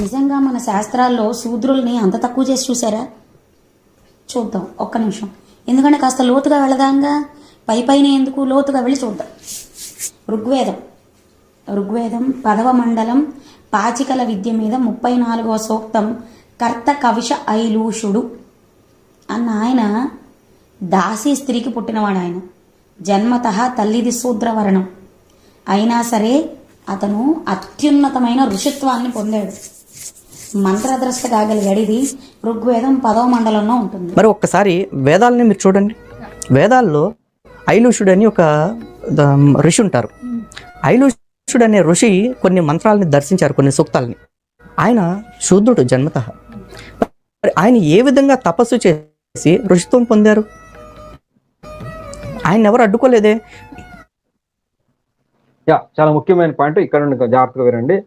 నిజంగా మన శాస్త్రాల్లో శూద్రుల్ని అంత తక్కువ చేసి చూసారా చూద్దాం ఒక్క నిమిషం. ఎందుకంటే కాస్త లోతుగా వెళదాంగా పై పైన ఎందుకు లోతుగా వెళ్ళి చూద్దాం. ఋగ్వేదం. ఋగ్వేదం పదవ మండలం పాచికల విద్య మీద ముప్పై నాలుగవ సూక్తం కర్త కవిష ఐలూషుడు అన్న ఆయన దాసీ స్త్రీకి పుట్టినవాడు ఆయన. జన్మత తల్లిది శూద్రవరణం. అయినా సరే అతను అత్యున్నతమైన ఋషిత్వాన్ని పొందాడు. మంత్రద్రష్ట కాగలిగాడు ఇది ఋగ్వేదం పదవ మండలంలో ఉంటుంది. మరి ఒక్కసారి వేదాలని మీరు చూడండి. వేదాల్లో ఐలుషుడు అని ఒక ఋషి ఉంటారు. ఐలుషుడు అనే ఋషి కొన్ని మంత్రాలని దర్శించారు కొన్ని సూక్తాలని. ఆయన శూద్రుడు జన్మత. మరి ఆయన ఏ విధంగా తపస్సు చేసి ఋషిత్వం పొందారు? ఆయన ఎవరు అడ్డుకోలేదే? యా చాలా ముఖ్యమైన పాయింట్. ఇక్కడ నుండి జాగ్రత్తగా వినండి.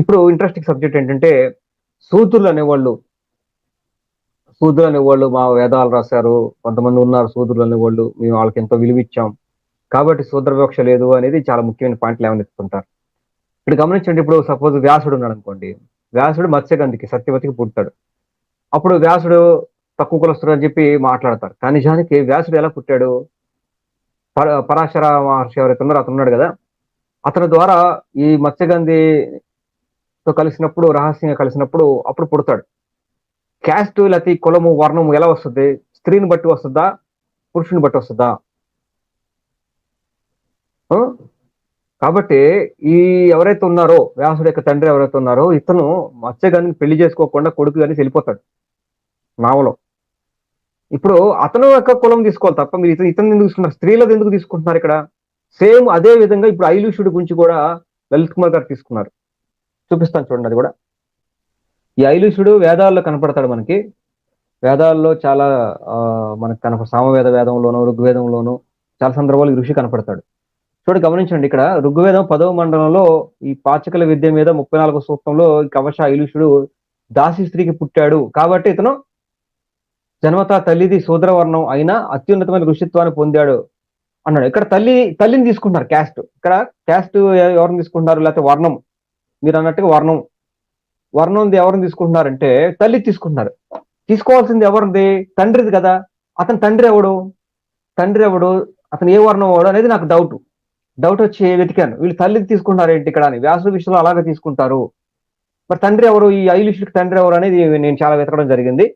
ఇప్పుడు ఇంట్రెస్టింగ్ సబ్జెక్ట్ ఏంటంటే సూతులు అనేవాళ్ళు సూదులు అనేవాళ్ళు మా వేదాలు రాశారు కొంతమంది ఉన్నారు సూదులు అనేవాళ్ళు మేము వాళ్ళకి ఎంతో విలువిచ్చాం. కాబట్టి సూద్ర వివక్ష లేదు అనేది చాలా ముఖ్యమైన పాయింట్లు ఏమనిస్తుంటారు ఇక్కడ గమనించండి ఇప్పుడు సపోజ్ వ్యాసుడు ఉన్నాడు అనుకోండి. వ్యాసుడు మత్స్యగంధికి సత్యవతికి పుట్టాడు. అప్పుడు వ్యాసుడు తక్కువ కులస్తుడు అని చెప్పి మాట్లాడతారు. కానీ నిజానికి వ్యాసుడు ఎలా పుట్టాడు? పర పరాశర మహర్షి ఎవరైతే ఉన్నారో అతను ఉన్నాడు కదా. అతని ద్వారా ఈ మత్స్యగంధితో కలిసినప్పుడు రహస్యంగా కలిసినప్పుడు అప్పుడు పుడతాడు. క్యాస్ట్ లేకపోతే కులము వర్ణము ఎలా వస్తుంది? స్త్రీని బట్టి వస్తుందా? పురుషుని బట్టి వస్తుందా? ఆ? కాబట్టి ఈ ఎవరైతే ఉన్నారో వ్యాసుడు యొక్క తండ్రి ఎవరైతే ఉన్నారో ఇతను మత్స్యగాని పెళ్ళి చేసుకోకుండా కొడుకు కానీ వెళ్ళిపోతాడు. నావలో. ఇప్పుడు అతను యొక్క కులం తీసుకోవాలి తప్ప మీరు ఇతను ఇతను ఎందుకు తీసుకున్నారు స్త్రీలది ఎందుకు తీసుకుంటున్నారు ఇక్కడ? సేమ్ అదే విధంగా ఇప్పుడు ఐలుష్యుడి గురించి కూడా లలిత్ కుమార్ గారు తీసుకున్నారు. చూపిస్తాను చూడండి అది కూడా. ఈ ఐలుషుడు వేదాల్లో కనపడతాడు మనకి. వేదాల్లో చాలా ఆ, మనకు కనప సామవేద వేదంలోను ఋగ్వేదంలోను చాలా సందర్భాలు ఈ ఋషి కనపడతాడు. చూడండి గమనించండి ఇక్కడ. ఋగ్వేదం పదవ మండలంలో ఈ పాచకల విద్య మీద ముప్పై నాలుగో సూక్తంలో ఈ కవశ ఐలుషుడు దాసి స్త్రీకి పుట్టాడు. కాబట్టి ఇతను జన్మత తల్లిది శూద్రవర్ణం అయినా అత్యున్నతమైన ఋషిత్వాన్ని పొందాడు. అన్నాడు. ఇక్కడ తల్లి తల్లిని తీసుకుంటున్నారు క్యాస్ట్ ఇక్కడ క్యాస్ట్ ఎవరిని తీసుకుంటున్నారు? లేకపోతే వర్ణం. మీరు అన్నట్టుగా వర్ణం. వర్ణం ఎవరిని తీసుకుంటున్నారంటే తల్లి తీసుకుంటున్నారు. తీసుకోవాల్సింది ఎవరిది? తండ్రిది కదా. అతని తండ్రి ఎవడు? తండ్రి ఎవడు? అతను ఏ వర్ణం ఎవడు అనేది నాకు డౌట్ డౌట్ వచ్చి వెతికాను. వీళ్ళు తల్లిది తీసుకుంటున్నారు ఏంటి ఇక్కడ అని. వ్యాసుల విషయంలో అలాగే తీసుకుంటారు. మరి తండ్రి ఎవరు? ఈ ఐలిషుడికి తండ్రి ఎవరు అనేది నేను చాలా వెతకడం జరిగింది.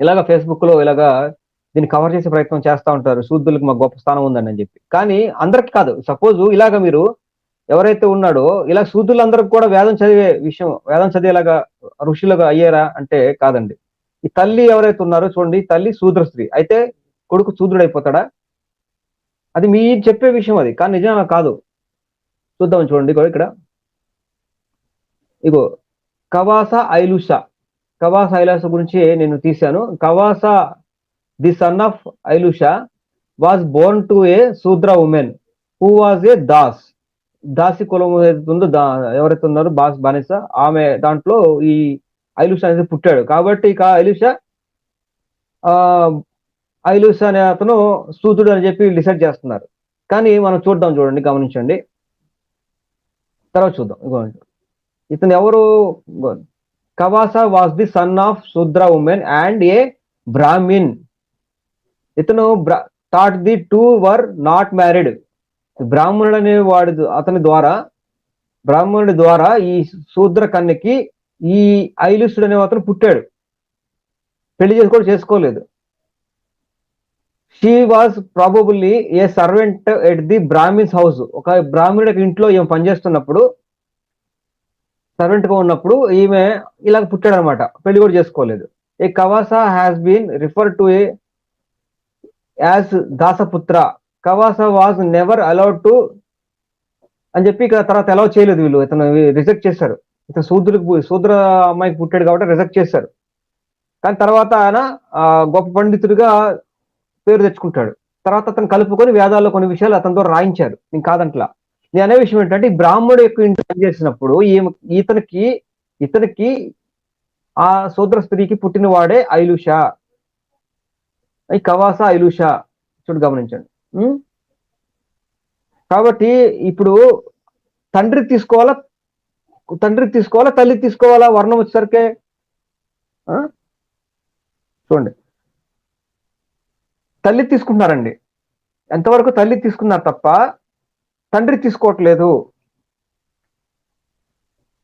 ఇలాగ ఫేస్బుక్లో ఇలాగా దీన్ని కవర్ చేసే ప్రయత్నం చేస్తా ఉంటారు. శూద్రులకు మాకు గొప్ప స్థానం ఉందని అని చెప్పి. కానీ అందరికి కాదు. సపోజ్ ఇలాగ మీరు ఎవరైతే ఉన్నాడో ఇలా శూద్రులందరికి కూడా వేదం చదివే విషయం వేదం చదివేలాగా ఋషులుగా అయ్యారా అంటే కాదండి. ఈ తల్లి ఎవరైతే ఉన్నారో చూడండి తల్లి శూద్ర స్త్రీ. అయితే కొడుకు శూద్రుడైపోతాడా? అది మీ చెప్పే విషయం అది. కానీ నిజంగా కాదు. చూద్దాం చూడండి ఇక్కడ. ఇగో కవాస ఐలుష. కవాస ఐలాస గురించి నేను తీశాను. Kavasha the son of Ailusha was born to a Shudra woman who was a das dasi కులం ఏదైతే ఉందో దా ఎవరైతే ఉన్నారో బాస్ బానిస ఆమె దాంట్లో ఈ ఐలుష అనేది పుట్టాడు. కాబట్టి ఇక ఐలుష ఆ ఐలుష అనే అతను సూతుడు అని చెప్పి డిసైడ్ చేస్తున్నారు. కానీ మనం చూద్దాం చూడండి గమనించండి. తర్వాత చూద్దాం ఇగోండి ఇతను ఎవరు? Kavasha was the son of Shudra woman and a Brahmin ఇతను thought the two were not married బ్రాహ్మణుడు అనే వాడి అతని ద్వారా బ్రాహ్మణుడి ద్వారా ఈ శూద్ర కన్యకి ఈ ఐలుసుడు అనే అతను పుట్టాడు. పెళ్ళి చేసి కూడా చేసుకోలేదు. She was probably a servant at the Brahmin's house ఒక బ్రాహ్మణుడి ఇంట్లో ఈమె పనిచేస్తున్నప్పుడు సర్వెంట్గా ఉన్నప్పుడు ఈమె ఇలాగ పుట్టాడు అనమాట పెళ్ళి కూడా చేసుకోలేదు. A Kavasha has been refer to a as Dasaputra. Kavasha was never allowed to అని చెప్పి ఇక తర్వాత అలౌ చేయలేదు వీళ్ళు. ఇతను రిజెక్ట్ చేశారు. ఇతను శూద్రులకు శూద్ర అమ్మాయికి పుట్టాడు కాబట్టి రిజెక్ట్ చేశారు. కానీ తర్వాత ఆయన ఆ, గొప్ప పండితుడిగా పేరు తెచ్చుకుంటాడు. తర్వాత అతను కలుపుకొని వేదాల్లో కొన్ని విషయాలు అతనితో రాయించారు. నేను కాదంట్లా. నేను అనే విషయం ఏంటంటే బ్రాహ్మణుడు యొక్క ఇంటి చేసినప్పుడు ఈమె ఇతనికి ఇతనికి ఆ శూద్ర స్త్రీకి పుట్టిన వాడే ఐలుష. ఈ కవాసా ఇలుషా చూడు గమనించండి. కాబట్టి ఇప్పుడు తండ్రి తీసుకోవాలా తండ్రి తీసుకోవాలా తల్లి తీసుకోవాలా వర్ణం వచ్చేసరికి? ఆ? చూడండి. తల్లి తీసుకుంటున్నారండి. ఎంతవరకు తల్లి తీసుకున్నారు తప్ప తండ్రి తీసుకోవట్లేదు.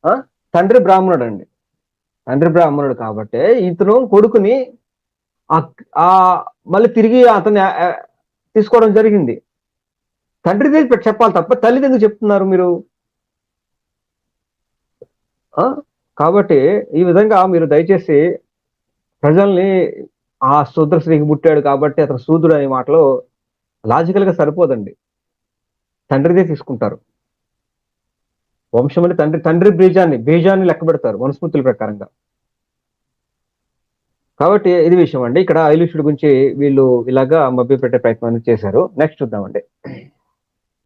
ఆ? తండ్రి బ్రాహ్మణుడు అండి తండ్రి బ్రాహ్మణుడు కాబట్టి ఇతను కొడుకుని ఆ- మళ్ళీ తిరిగి అతన్ని తీసుకోవడం జరిగింది. తండ్రిది చెప్పాలి తప్ప తల్లి ఎందుకు చెప్తున్నారు మీరు? ఆ? కాబట్టి ఈ విధంగా మీరు దయచేసి ప్రజల్ని ఆ శూద్ర స్త్రీకి పుట్టాడు కాబట్టి అతను శూద్రుడు అనే మాటలో లాజికల్గా సరిపోదండి. తండ్రిదే తీసుకుంటారు. వంశం తండ్రి తండ్రి బీజాన్ని బీజాన్ని లెక్క పెడతారు మనుస్మృతుల ప్రకారంగా. కాబట్టి ఇది విషయం అండి. ఇక్కడ ఐలుషుడి గురించి వీళ్ళు ఇలాగా మభ్యపెట్టే ప్రయత్నం చేశారు. నెక్స్ట్ చూద్దామండి.